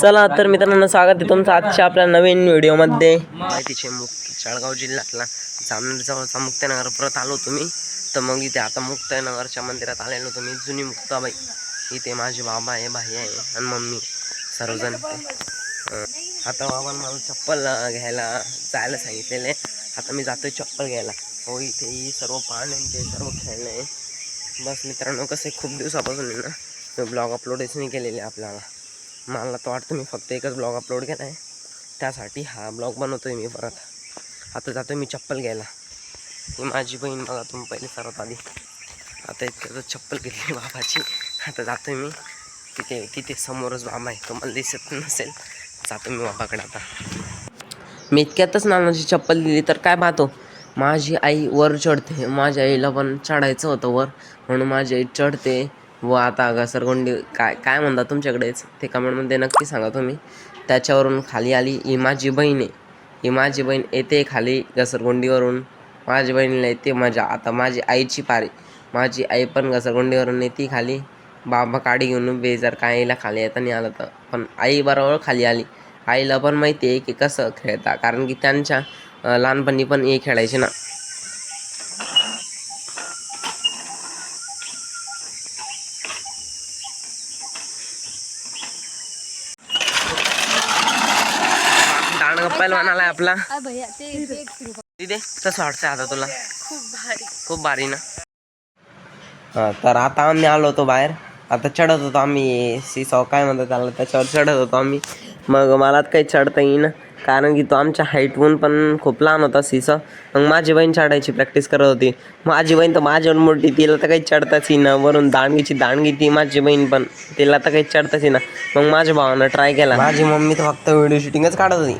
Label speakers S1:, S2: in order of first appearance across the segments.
S1: चला तर मित्रांनो स्वागत आहे तुमचं आजच्या आपल्या नवीन व्हिडिओमध्ये. माहितीचे मुक जळगाव जिल्ह्यातला जामनेर जवळचा मुक्तानगर परत आलो तुम्ही. तर मग इथे आता मुक्तानगरच्या मंदिरात आलेलो तुम्ही जुनी मुक्ताबाई. इथे माझे बाबा आहे भाई आहे आणि मम्मी सर्वजण. आता बाबांना मला चप्पल घ्यायला जायला सांगितलेले आता मी जातोय चप्पल घ्यायला. हो इथे सर्व पाहणे ते सर्व खेळणे. बस मित्रांनो कसं आहे, खूप दिवसापासून आहे ना ब्लॉग अपलोडच नाही केलेले आपल्याला. मला तर वाटतं मी फक्त एकच ब्लॉग अपलोड केला आहे. त्यासाठी हा ब्लॉग बनवतो आहे मी परत. आता जातो मी चप्पल घ्यायला. ही माझी बहीण बघा तुम्ही पहिले सर्वात आधी. आता इतकं चप्पल घेतली बाबाची. आता जातो मी. तिथे तिथे समोरच बाबा आहे. तुम्हाला दिसत नसेल. जातो मी बाबाकडे आता. मी इतक्यातच नानाची चप्पल दिली तर काय पाहतो? माझी आई वर चढते. माझ्या आईला पण चढायचं होतं वर. म्हणून माझी आई चढते. व आता घसरगुंडी काय काय म्हणता तुमच्याकडेच ते कमेंटमध्ये नक्की सांगा तुम्ही. त्याच्यावरून खाली आली ही माझी बहीण आहे. ही माझी बहीण येते खाली घसरगुंडीवरून. माझी बहिणीला येते मजा आता माझी आईची पारी. माझी आई पण घसरगुंडीवरून येते खाली. बाबा काडी घेऊन उभे जर काय आईला खाली येता नाही आलं तर. पण आई बरोबर खाली आली. आईला पण माहिती आहे की कसं खेळता कारण की त्यांच्या लहानपणी पण हे खेळायचे ना. पहिलवान आलाय आपला.
S2: आ भैया ते ते एक रुपया.
S1: तिथे कसं वाटतंय आता तुला.
S2: खूप भारी.
S1: खूप भारी ना. तर आता आम्ही आलो होतो बाहेर. आता चढत होतो आम्ही. सीसॉ काय म्हणतात त्याला त्याच्यावर चढत होतो आम्ही. मग मला काही चढता येईना कारण की तो आमच्या हाईटहून पण खूप लहान होता सीसॉ. मग माझी बहीण चढायची प्रॅक्टिस करत होती. माझी बहीण तर माझ्यावर मोठी तिला तर काही चढताच येईना. वरून दांडगीची दांडगी ती माझी बहीण पण. तिला तर काही चढताच येईना. मग माझ्या भावानं ट्राय केला. माझी मम्मी तर फक्त व्हिडिओ शूटिंगच काढत होती.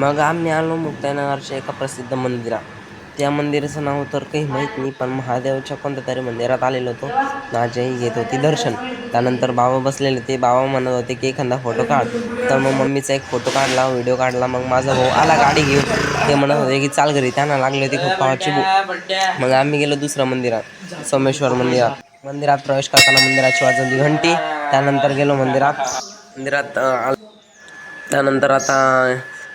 S1: मग आम्ही आलो मुक्ताईनगरच्या एका प्रसिद्ध मंदिरात. त्या मंदिराचं नाव तर काही माहीत नाही पण महादेवच्या कोणत्या तरी मंदिरात आलेलो होतो. माझी घेत होती दर्शन. त्यानंतर बाबा बसलेले ते बाबा म्हणत होते की एखादा फोटो काढ. तर मग मम्मीचा एक फोटो काढला व्हिडिओ काढला. मग माझा भाऊ आला गाडी घेऊन. ते म्हणत होते की चाल घरी. त्यांना लागली होती खूप पावाची भूक मग आम्ही गेलो दुसऱ्या मंदिरात सोमेश्वर मंदिरात. मंदिरात प्रवेश करताना मंदिराची वाजवली घंटी. त्यानंतर गेलो मंदिरात. मंदिरात त्यानंतर आता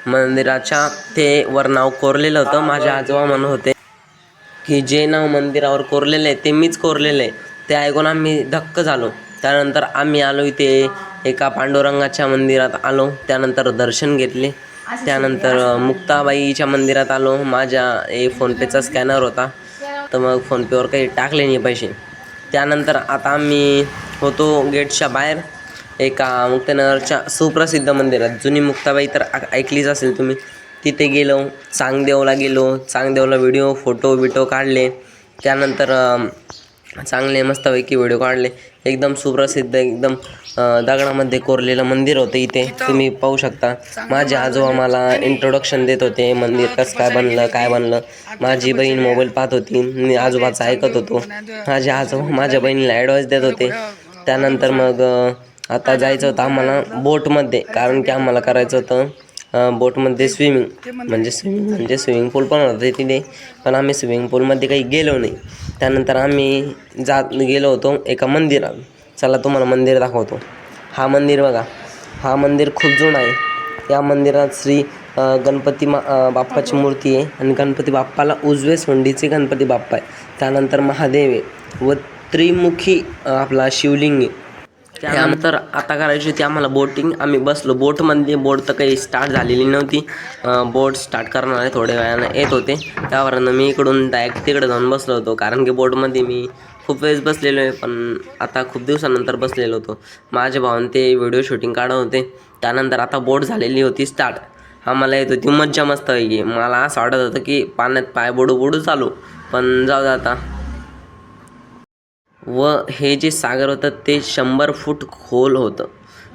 S1: मंदिराच्या ते वर नाव कोरलेलं होतं. माझे आजोबा म्हणत होते की जे नाव मंदिरावर कोरलेलं आहे ते मीच कोरलेलं आहे. ते ऐकून आम्ही धक्क झालो. त्यानंतर आम्ही आलो इथे एका पांडुरंगाच्या मंदिरात आलो. त्यानंतर दर्शन घेतले. त्यानंतर मुक्ताबाईच्या मंदिरात आलो. माझ्या ए फोनपेचा स्कॅनर होता. तर मग फोनपेवर काही टाकले नाही पैसे. त्यानंतर आता आम्ही होतो गेटच्या बाहेर. एका मुक्तानगरच्या सुप्रसिद्ध मंदिरात. जुनी मुक्ताबाई तर ऐकलीच असेल तुम्ही. तिथे गेलो चांगदेवला गेलो. चांगदेवला व्हिडिओ फोटो बिटो काढले. त्यानंतर चांगले मस्तपैकी व्हिडिओ काढले. एकदम सुप्रसिद्ध एकदम दगडामध्ये कोरलेलं मंदिर होतं इथे. तुम्ही पाहू शकता. माझे आजोबा मला इंट्रोडक्शन देत होते. मंदिर कसं काय बनलं काय बनलं. माझी बहीण मोबाईल पाहत होती. मी आजोबाचं ऐकत होतो. माझे आजोबा माझ्या बहिणीला ॲडवाईस देत होते. त्यानंतर मग आता जायचं होतं आम्हाला बोटमध्ये कारण की आम्हाला करायचं होतं बोटमध्ये स्विमिंग म्हणजे स्विमिंग म्हणजे स्विमिंग पूल पण होते तिथे पण आम्ही स्विमिंग पूलमध्ये काही गेलो नाही. त्यानंतर आम्ही जात गेलो होतो एका मंदिरात. चला तुम्हाला मंदिर दाखवतो. हा मंदिर बघा. हा मंदिर खूप जुना आहे. या मंदिरात श्री गणपती मा बाप्पाची मूर्ती आहे आणि गणपती बाप्पाला उजवे सोंडीचे गणपती बाप्पा आहे. त्यानंतर महादेव आहे व त्रिमुखी आपला शिवलिंग आहे. त्यानंतर आता करायची होती आम्हाला बोटिंग आम्ही बसलो. बोटमध्ये बोट तर काही स्टार्ट झालेली नव्हती. बोट स्टार्ट करणारे थोड्या वेळानं येत होते. त्यावरनं मी इकडून डायरेक्ट तिकडे जाऊन बसलो होतो. कारण की बोटमध्ये मी खूप वेळेस बसलेलो आहे पण आता खूप दिवसानंतर बसलेलो होतो. माझ्या भावाने ते व्हिडिओ शूटिंग काढत होते. त्यानंतर आता बोट झालेली होती स्टार्ट आम्हाला येत होती मज्जा मस्त पैकी. मला असं वाटत होतं की पाण्यात पाय बुडू बुडू चालू. पण जाऊ जाता आता. व हे जे सागर होतं ते शंभर फूट खोल होतं.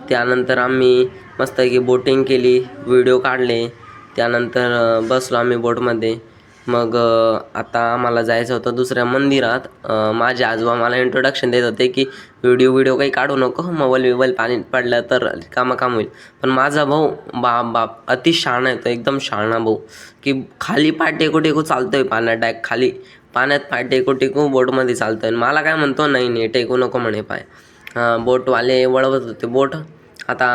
S1: त्यानंतर आम्ही मस्तपैकी बोटिंग केली व्हिडिओ काढले. त्यानंतर बसलो आम्ही बोटमध्ये मग आता आम्हाला जायचं होतं दुसऱ्या मंदिरात. माझे आजोबा मला इंट्रोडक्शन देत होते की व्हिडिओ व्हिडिओ काही काढू नको. मोबाईल बिबाईल पाणी पडलं तर कामं काम होईल. पण माझा भाऊ बाप बाप अति शहाणा आहे तो. एकदम शहाणा भाऊ. की खाली पाय टेकू टेकू चालतोय पाण्यात? डायरेक्ट खाली. पाण्यात पाय टेकू टेकू बोटमध्ये चालतो आहे मला काय म्हणतो नाही नाही टेकू नको म्हणे पाय. बोटवाले वळवत होते बोट. आता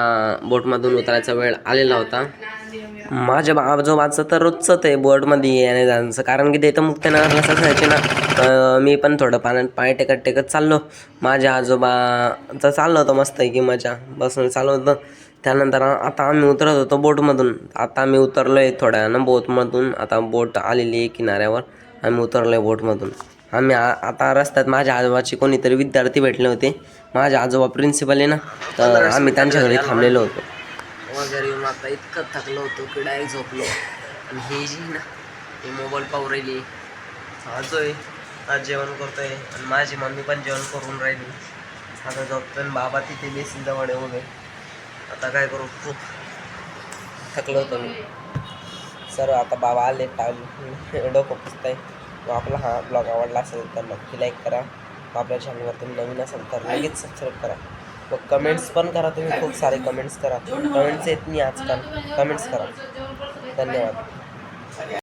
S1: बोटमधून उतरायचा वेळ आलेला होता. माझ्या आजोबाचं तर रोजचं ते बोटमध्ये येणे जायचं कारण की ते तर मुक्तनगरला असायचे ना. मी पण थोडं पाण्यात पाय टेकत टेकत चाललो. माझ्या आजोबाचं चाललं होतं मस्त की मजा. बसून चालू होतं. त्यानंतर आता आम्ही उतरत होतो बोटमधून. आता आम्ही उतरलो आहे थोड्या ना बोटमधून. आता बोट आलेली आहे किनाऱ्यावर. आम्ही उतरलो आहे बोटमधून. आम्ही आ आता रस्त्यात माझ्या आजोबाचे कोणीतरी विद्यार्थी भेटले होते. माझे आजोबा प्रिन्सिपल आहे ना तर आम्ही त्यांच्या घरी थांबलेलो होतो. वगैरे येऊन आता इतकं थकलो होतो की डायरेक्ट झोपलो. आणि हे जी ना हे मोबाईल पाहू राहिली. आजोय आज जेवण करतोय. आणि माझी मम्मी पण जेवण करून राहिली. आता झोपतोय आणि बाबा तिथे बेसीन जवळ उभे. आता काय करू? खूप थकलो होतो मी. सर आता बाबा आले टाइम डोकं पुसताय आपला हा ब्लॉग आवडला असेल तर नक्की लाईक करा. आपल्या चॅनलवर तुम्ही नवीन असेल तर लगेच सबस्क्राईब करा. मग कमेंट्स पण करा तुम्ही खूप सारे कमेंट्स करा. कमेंट्स येत नाही आजकाल. कमेंट्स करा. धन्यवाद.